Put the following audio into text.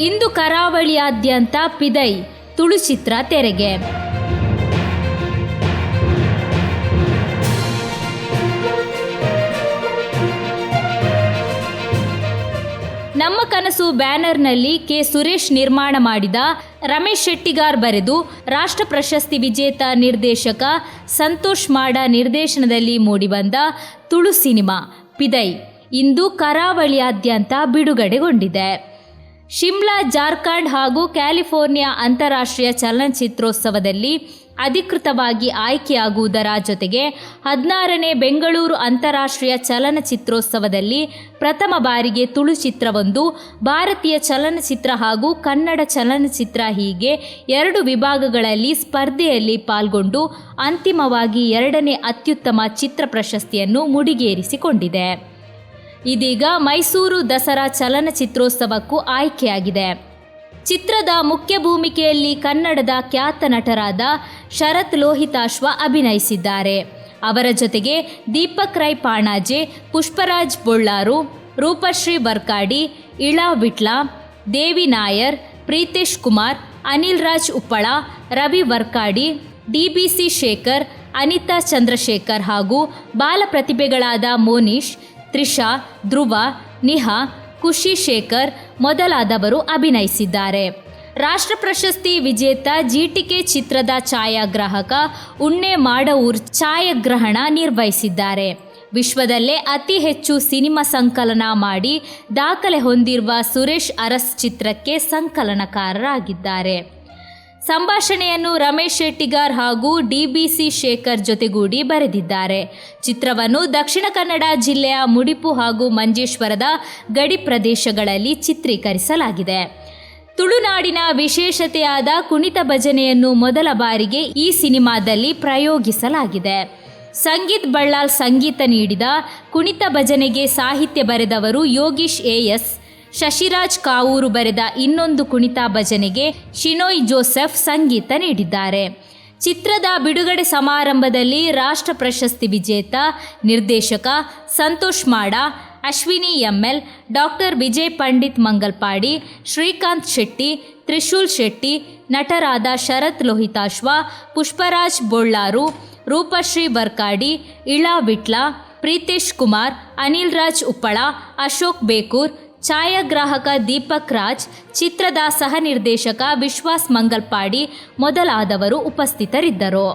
ಇಂದು ಕರಾವಳಿಯಾದ್ಯಂತ ಪಿದೈ, ತುಳು ಚಿತ್ರ ತೆರೆಗೆ. ನಮ್ಮ ಕನಸು ಬ್ಯಾನರ್ನಲ್ಲಿ ಕೆ ಸುರೇಶ್ ನಿರ್ಮಾಣ ಮಾಡಿದ ರಮೇಶ್ ಶೆಟ್ಟಿಗಾರ್ ಬರೆದು ರಾಷ್ಟ್ರ ಪ್ರಶಸ್ತಿ ವಿಜೇತ ನಿರ್ದೇಶಕ ಸಂತೋಷ್ ಮಾಡ ನಿರ್ದೇಶನದಲ್ಲಿ ಮೂಡಿಬಂದ ತುಳು ಸಿನಿಮಾ ಪಿದೈ ಇಂದು ಕರಾವಳಿಯಾದ್ಯಂತ ಬಿಡುಗಡೆಗೊಂಡಿದೆ. ಶಿಮ್ಲಾ, ಜಾರ್ಖಂಡ್ ಹಾಗೂ ಕ್ಯಾಲಿಫೋರ್ನಿಯಾ ಅಂತಾರಾಷ್ಟ್ರೀಯ ಚಲನಚಿತ್ರೋತ್ಸವದಲ್ಲಿ ಅಧಿಕೃತವಾಗಿ ಆಯ್ಕೆಯಾಗುವುದರ ಜೊತೆಗೆ ಹದಿನಾರನೇ ಬೆಂಗಳೂರು ಅಂತಾರಾಷ್ಟ್ರೀಯ ಚಲನಚಿತ್ರೋತ್ಸವದಲ್ಲಿ ಪ್ರಥಮ ಬಾರಿಗೆ ತುಳು ಚಿತ್ರವೊಂದು, ಭಾರತೀಯ ಚಲನಚಿತ್ರ ಹಾಗೂ ಕನ್ನಡ ಚಲನಚಿತ್ರ ಹೀಗೆ ಎರಡು ವಿಭಾಗಗಳಲ್ಲಿ ಸ್ಪರ್ಧೆಯಲ್ಲಿ ಪಾಲ್ಗೊಂಡು ಅಂತಿಮವಾಗಿ ಎರಡನೇ ಅತ್ಯುತ್ತಮ ಚಿತ್ರ ಪ್ರಶಸ್ತಿಯನ್ನು ಮುಡಿಗೇರಿಸಿಕೊಂಡಿದೆ. ಇದೀಗ ಮೈಸೂರು ದಸರಾ ಚಲನಚಿತ್ರೋತ್ಸವಕ್ಕೂ ಆಯ್ಕೆಯಾಗಿದೆ. ಚಿತ್ರದ ಮುಖ್ಯ ಭೂಮಿಕೆಯಲ್ಲಿ ಕನ್ನಡದ ಖ್ಯಾತ ನಟರಾದ ಶರತ್ ಲೋಹಿತಾಶ್ವ ಅಭಿನಯಿಸಿದ್ದಾರೆ. ಅವರ ಜೊತೆಗೆ ದೀಪಕ್ ರೈ ಪಾಣಾಜೆ, ಪುಷ್ಪರಾಜ್ ಬೊಳ್ಳಾರು, ರೂಪಶ್ರೀ ಬರ್ಕಾಡಿ, ಇಳಾ ವಿಟ್ಲ, ದೇವಿ ನಾಯರ್, ಪ್ರೀತೇಶ್ ಕುಮಾರ್, ಅನಿಲ್ ರಾಜ್ ಉಪ್ಪಳ, ರವಿ ವರ್ಕಾಡಿ ಡಿಬಿಸಿ ಶೇಖರ್, ಅನಿತಾ ಚಂದ್ರಶೇಖರ್ ಹಾಗೂ ಬಾಲ ಪ್ರತಿಭೆಗಳಾದ ಮೋನೀಶ್ ತ್ರಿಷಾ, ಧ್ರುವ, ನಿಹಾ, ಖುಷಿ ಶೇಖರ್ ಮೊದಲಾದವರು ಅಭಿನಯಿಸಿದ್ದಾರೆ. ರಾಷ್ಟ್ರ ಪ್ರಶಸ್ತಿ ವಿಜೇತ ಜಿಟಿಕೆ ಚಿತ್ರದ ಛಾಯಾಗ್ರಾಹಕ ಉಣ್ಣೆ ಮಾಡವೂರ್ ಛಾಯಾಗ್ರಹಣ ನಿರ್ವಹಿಸಿದ್ದಾರೆ. ವಿಶ್ವದಲ್ಲೇ ಅತಿ ಹೆಚ್ಚು ಸಿನಿಮಾ ಸಂಕಲನ ಮಾಡಿ ದಾಖಲೆ ಹೊಂದಿರುವ ಸುರೇಶ್ ಅರಸ್ ಚಿತ್ರಕ್ಕೆ ಸಂಕಲನಕಾರರಾಗಿದ್ದಾರೆ. ಸಂಭಾಷಣೆಯನ್ನು ರಮೇಶ್ ಶೆಟ್ಟಿಗಾರ್ ಹಾಗೂ ಡಿಬಿಸಿ ಶೇಖರ್ ಜೊತೆಗೂಡಿ ಬರೆದಿದ್ದಾರೆ. ಚಿತ್ರವನ್ನು ದಕ್ಷಿಣ ಕನ್ನಡ ಜಿಲ್ಲೆಯ ಮುಡಿಪು ಹಾಗೂ ಮಂಜೇಶ್ವರದ ಗಡಿ ಪ್ರದೇಶಗಳಲ್ಲಿ ಚಿತ್ರೀಕರಿಸಲಾಗಿದೆ. ತುಳುನಾಡಿನ ವಿಶೇಷತೆಯಾದ ಕುಣಿತ ಭಜನೆಯನ್ನು ಮೊದಲ ಬಾರಿಗೆ ಈ ಸಿನಿಮಾದಲ್ಲಿ ಪ್ರಯೋಗಿಸಲಾಗಿದೆ. ಸಂಗೀತ್ ಬಳ್ಳಾಲ್ ಸಂಗೀತ ನೀಡಿದ ಕುಣಿತ ಭಜನೆಗೆ ಸಾಹಿತ್ಯ ಬರೆದವರು ಯೋಗೀಶ್ ಎಎಸ್ ಶಶಿರಾಜ್ ಕಾವೂರು ಬರೆದ ಇನ್ನೊಂದು ಕುಣಿತ ಭಜನೆಗೆ ಶಿನೋಯ್ ಜೋಸೆಫ್ ಸಂಗೀತ ನೀಡಿದ್ದಾರೆ. ಚಿತ್ರದ ಬಿಡುಗಡೆ ಸಮಾರಂಭದಲ್ಲಿ ರಾಷ್ಟ್ರ ಪ್ರಶಸ್ತಿ ವಿಜೇತ ನಿರ್ದೇಶಕ ಸಂತೋಷ್ ಮಾಡ, ಅಶ್ವಿನಿ ಎಂಎಲ್, ಡಾಕ್ಟರ್ ವಿಜಯ್ ಪಂಡಿತ್ ಮಂಗಲ್ಪಾಡಿ, ಶ್ರೀಕಾಂತ್ ಶೆಟ್ಟಿ, ತ್ರಿಶೂಲ್ ಶೆಟ್ಟಿ, ನಟರಾದ ಶರತ್ ಲೋಹಿತಾಶ್ವ, ಪುಷ್ಪರಾಜ್ ಬೊಳ್ಳಾರು, ರೂಪಶ್ರೀ ಬರ್ಕಾಡಿ, ಇಳಾ ವಿಟ್ಲ, ಪ್ರೀತೇಶ್ ಕುಮಾರ್ ಅನಿಲ್ ರಾಜ್ ಉಪ್ಪಳ, ಅಶೋಕ್ ಬೇಕೂರ್ ಛಾಯಾಗ್ರಾಹಕ ದೀಪಕ್ ರಾಜ್ ಚಿತ್ರದ ಸಹ ನಿರ್ದೇಶಕ ವಿಶ್ವಾಸ್ ಮಂಗಲ್ಪಾಡಿ ಮೊದಲಾದವರು ಉಪಸ್ಥಿತರಿದ್ದರು.